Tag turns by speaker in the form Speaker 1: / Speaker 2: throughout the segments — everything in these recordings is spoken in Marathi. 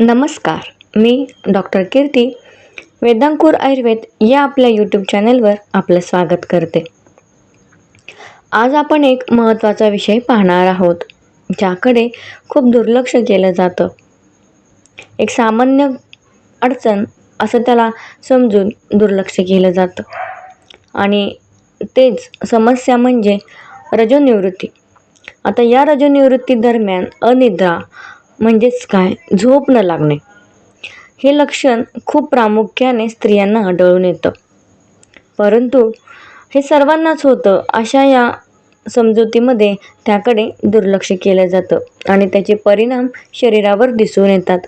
Speaker 1: नमस्कार मी डॉक्टर कीर्ती वेदांकूर आयुर्वेद या आपल्या यूट्यूब चॅनलवर आपलं स्वागत करते. आज आपण एक महत्त्वाचा विषय पाहणार आहोत ज्याकडे खूप दुर्लक्ष केलं जातं. एक सामान्य अडचण असं त्याला समजून दुर्लक्ष केलं जातं. आणि तेच समस्या म्हणजे रजोनिवृत्ती. आता या रजोनिवृत्ती दरम्यान अनिद्रा म्हणजेच काय? झोप न लागणे. हे लक्षण खूप प्रामुख्याने स्त्रियांना आढळून येतं. परंतु हे सर्वांनाच होतं अशा या समजुतीमध्ये त्याकडे दुर्लक्ष केलं जातं आणि त्याचे परिणाम शरीरावर दिसून येतात.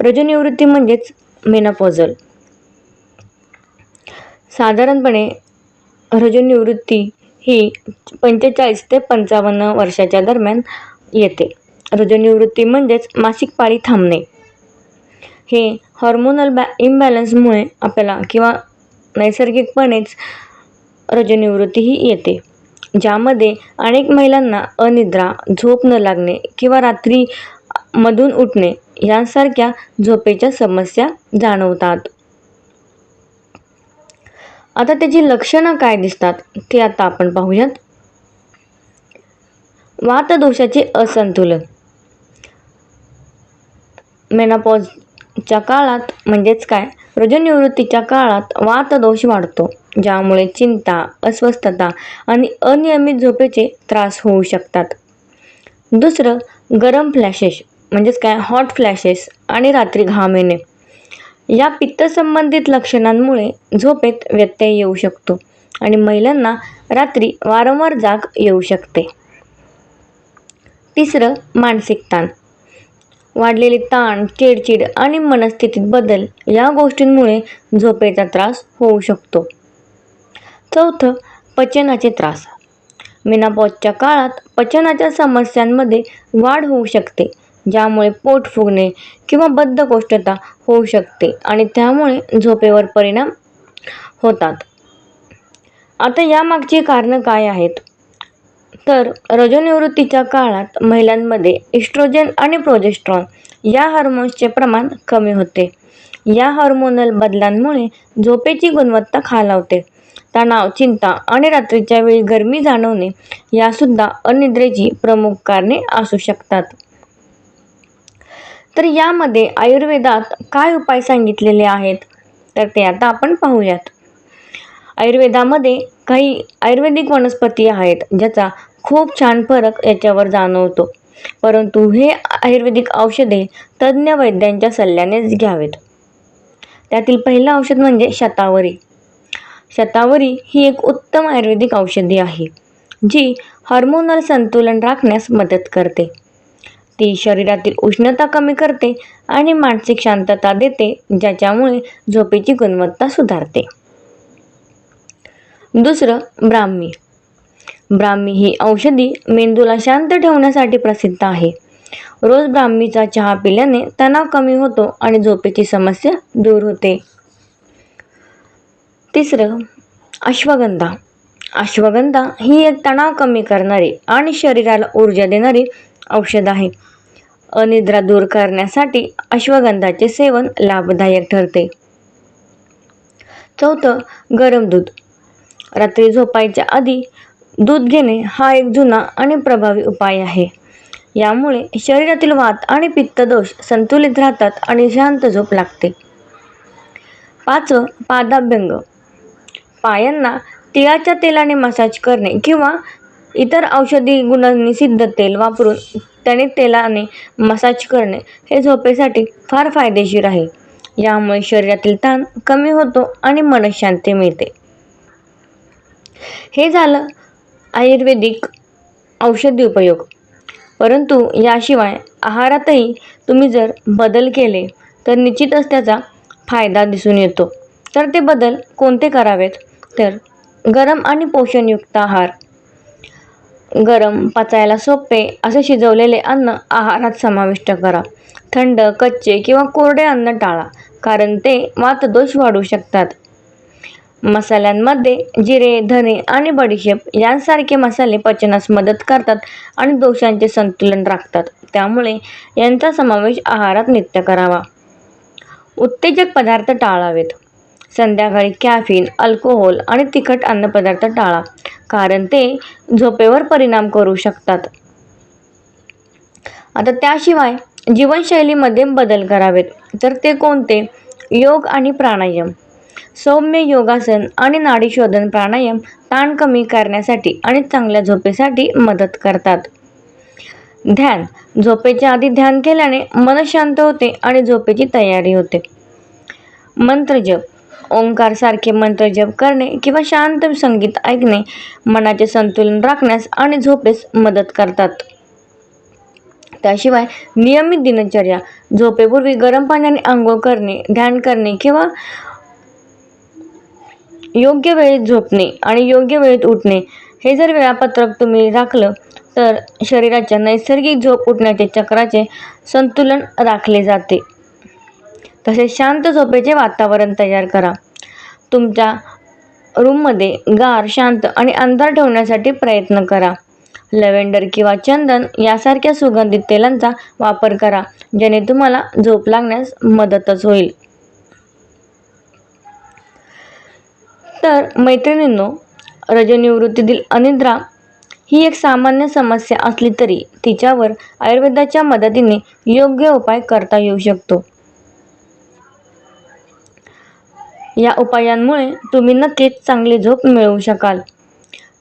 Speaker 1: रजनिवृत्ती म्हणजेच मेनापॉझल. साधारणपणे रजनिवृत्ती ही पंचेचाळीस ते पंचावन्न वर्षाच्या दरम्यान येते. रजनिवृत्ती म्हणजेच मासिक पाळी थांबणे. हे हॉर्मोनल बॅ इम्बॅलन्समुळे आपल्याला किंवा नैसर्गिकपणेच रजनिवृत्तीही येते. ज्यामध्ये अनेक महिलांना अनिद्रा झोप न लागणे किंवा रात्री मधून उठणे यांसारख्या झोपेच्या समस्या जाणवतात. आता त्याची लक्षणं काय दिसतात ते आता आपण पाहूयात. वातदोषाचे असंतुलन. मेनापॉजच्या काळात म्हणजेच काय? रजनिवृत्तीच्या काळात वातदोष वाढतो ज्यामुळे चिंता अस्वस्थता आणि अनियमित झोपेचे त्रास होऊ शकतात. दुसरं गरम फ्लॅशेस म्हणजेच काय? हॉट फ्लॅशेस आणि रात्री घाम येणे. या पित्तसंबंधित लक्षणांमुळे झोपेत व्यत्यय येऊ शकतो आणि महिलांना रात्री वारंवार जाग येऊ शकते. तिसरं मानसिक ताण. वाढलेले ताण चिडचिड आणि मनस्थितीत बदल या गोष्टींमुळे झोपेचा त्रास होऊ शकतो. चौथं पचनाचे त्रास. मेनापॉजच्या काळात पचनाच्या समस्यांमध्ये वाढ होऊ शकते ज्यामुळे पोट फुगणे किंवा बद्धकोष्ठता होऊ शकते आणि त्यामुळे झोपेवर परिणाम होतात. आता यामागची कारणं काय आहेत? तर रजोनिवृत्तीच्या काळात महिलांमध्ये इस्ट्रोजन आणि प्रोजेस्ट्रॉन या हार्मोन्सचे प्रमाण कमी होते. या हार्मोनल बदलांमुळे झोपेची गुणवत्ता खालावते. तणाव चिंता आणि रात्रीच्या वेळी गरमी जाणवणे यासुद्धा अनिद्रेची प्रमुख कारणे असू शकतात. तर यामध्ये आयुर्वेदात काय उपाय सांगितलेले आहेत? तर ते आता आपण पाहूयात. आयुर्वेदामध्ये काही आयुर्वेदिक वनस्पती आहेत ज्याचा खूप छान फरक याच्यावर जाणवतो. परंतु हे आयुर्वेदिक औषधे तज्ज्ञ वैद्यांच्या सल्ल्यानेच घ्यावेत. त्यातील पहिलं औषध म्हणजे शतावरी. शतावरी ही एक उत्तम आयुर्वेदिक औषधी आहे जी हार्मोनल संतुलन राखण्यास मदत करते. ती शरीरातील उष्णता कमी करते आणि मानसिक शांतता देते ज्याच्यामुळे झोपेची गुणवत्ता सुधारते. दुसरं ब्राह्मी. ब्राह्मी ही औषधी मेंदूला शांत ठेवण्यासाठी प्रसिद्ध आहे. रोज ब्राह्मीचा चहा पिल्याने तणाव कमी होतो आणि झोपेची समस्या दूर होते. तिसरं अश्वगंधा. अश्वगंधा ही एक तणाव कमी करणारी आणि शरीराला ऊर्जा देणारी औषध आहे. अनिद्रा दूर करण्यासाठी अश्वगंधाचे सेवन लाभदायक ठरते. चौथं गरम दूध. रात्री झोपायच्या आधी दूध घेणे हा एक जुना आणि प्रभावी उपाय आहे. यामुळे शरीरातील वात आणि पित्तदोष संतुलित राहतात आणि शांत झोप लागते. पाचवं पादाभ्यंग. पायांना तिळाच्या तेलाने मसाज करणे किंवा इतर औषधी गुणांनी सिद्ध तेल वापरून त्याने तेलाने मसाज करणे हे झोपेसाठी फार फायदेशीर आहे. यामुळे शरीरातील ताण कमी होतो आणि मनशांती मिळते. हे झालं आयुर्वेदिक औषधी उपयोग. परंतु याशिवाय आहारातही तुम्ही जर बदल केले तर निश्चितच त्याचा फायदा दिसून येतो. तर ते बदल कोणते करावेत? तर गरम आणि पोषणयुक्त आहार. गरम पचायला सोपे असे शिजवलेले अन्न आहारात समाविष्ट करा. थंड कच्चे किंवा कोरडे अन्न टाळा कारण ते वातदोष वाढू शकतात. मसाल्यांमध्ये जिरे धने आणि बडीशेप यांसारखे मसाले पचनास मदत करतात आणि दोषांचे संतुलन राखतात. त्यामुळे यांचा समावेश आहारात नित्य करावा. उत्तेजक पदार्थ टाळावेत. संध्याकाळी कॅफिन अल्कोहोल आणि तिखट अन्नपदार्थ टाळा कारण ते झोपेवर परिणाम करू शकतात. आता त्याशिवाय जीवनशैलीमध्ये बदल करावेत. तर ते कोणते? योग आणि प्राणायाम. सौम्य योगासन आणि नाडीशोधन प्राणायाम ताण कमी करण्यासाठी आणि चांगल्या झोपेसाठी मदत करतात. ध्यान. झोपेच्या आधी ध्यान केल्याने मन शांत होते आणि झोपेची तयारी होते. मंत्रजप ओंकार सारखे मंत्र जप करणे किंवा शांत संगीत ऐकणे मनाचे संतुलन राखण्यास आणि झोपेस मदत करतात. त्याशिवाय नियमित दिनचर्या झोपेपूर्वी गरम पाण्याने आंघोळ करणे ध्यान करणे किंवा योग्य वेळेत झोपणे आणि योग्य वेळेत उठणे हे जर वेळापत्रक तुम्ही राखलं तर शरीराच्या नैसर्गिक झोप उठण्याचे चक्राचे संतुलन राखले जाते. तसेच शांत झोपेचे वातावरण तयार करा. तुमच्या रूममध्ये गार शांत आणि अंधार ठेवण्यासाठी प्रयत्न करा. लव्हेंडर किंवा चंदन यासारख्या सुगंधित तेलांचा वापर करा ज्याने तुम्हाला झोप लागण्यास मदतच होईल. तर मैत्रिणींनो रजनिवृत्तीतील अनिद्रा ही एक सामान्य समस्या असली तरी तिच्यावर आयुर्वेदाच्या मदतीने योग्य उपाय करता येऊ शकतो. या उपायांमुळे तुम्ही नक्कीच चांगली झोप मिळवू शकाल.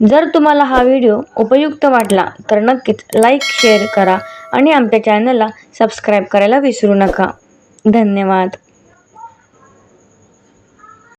Speaker 1: जर तुम्हाला हा व्हिडिओ उपयुक्त वाटला तर नक्कीच लाईक शेअर करा आणि आमच्या चॅनलला सबस्क्राईब करायला विसरू नका. धन्यवाद.